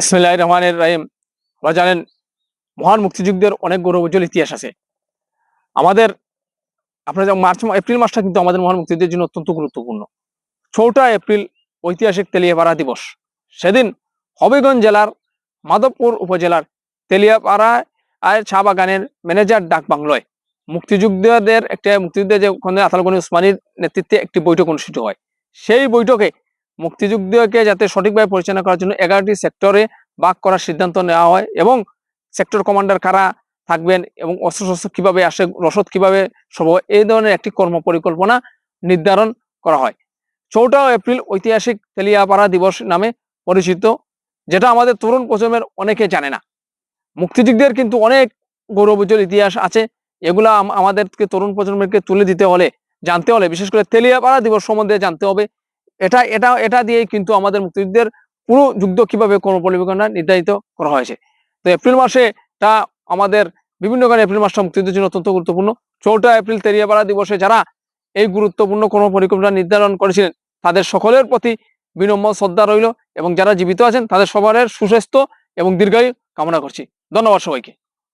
ইসমিল্লাহ রহমানের রাহিম। আমরা জানেন, মহান মুক্তিযুদ্ধের অনেক গৌরবোজ্জ্বল ইতিহাস আছে। আমাদের, আপনার যেমন মার্চ, এপ্রিল মাসটা কিন্তু আমাদের মহান মুক্তিযুদ্ধের জন্য অত্যন্ত গুরুত্বপূর্ণ। চৌঠা এপ্রিল ঐতিহাসিক তেলিয়াপাড়া দিবস। সেদিন হবিগঞ্জ জেলার মাধবপুর উপজেলার তেলিয়াপাড়ায়, আয় চা বাগানের ম্যানেজার ডাক বাংলোয় মুক্তিযুদ্ধদের, একটা মুক্তিযুদ্ধে যে ওখানে আতালগনি উসমানীর নেতৃত্বে একটি বৈঠক অনুষ্ঠিত হয়। সেই বৈঠকে মুক্তিযুদ্ধকে যাতে সঠিকভাবে পরিচালনা করার জন্য এগারোটি সেক্টরে ভাগ করার সিদ্ধান্ত নেওয়া হয় এবং সেক্টর কমান্ডার কারা থাকবেন এবং অস্ত্রশস্ত্র কীভাবে আসে, রসদ কীভাবে সব এই ধরনের একটি কর্ম পরিকল্পনা নির্ধারণ করা হয়। চৌঠা এপ্রিল ঐতিহাসিক তেলিয়াপাড়া দিবস নামে পরিচিত, যেটা আমাদের তরুণ প্রজন্মের অনেকে জানে না। মুক্তিযুদ্ধের কিন্তু অনেক গৌরবোজ্জ্বল ইতিহাস আছে, এগুলা আমাদেরকে তরুণ প্রজন্মকে তুলে দিতে হলে, জানতে হলে, বিশেষ করে তেলিয়াপাড়া দিবস সম্বন্ধে জানতে হবে। এটা এটা এটা দিয়েই কিন্তু আমাদের মুক্তিযুদ্ধের পুরো যুদ্ধ কীভাবে কর্মপরিকল্পনা নির্ধারিত করা হয়েছে। তো এপ্রিল মাসে তা আমাদের বিভিন্ন কারণে এপ্রিল মাসটা মুক্তিযুদ্ধের জন্য অত্যন্ত গুরুত্বপূর্ণ। চৌঠা এপ্রিল তেরিয়াপাড়া দিবসে যারা এই গুরুত্বপূর্ণ কর্ম পরিকল্পনা নির্ধারণ করেছিলেন, তাদের সকলের প্রতি বিনম্র শ্রদ্ধা রইল এবং যারা জীবিত আছেন, তাদের সবার সুস্বাস্থ্য এবং দীর্ঘায়ু কামনা করছি। ধন্যবাদ সবাইকে।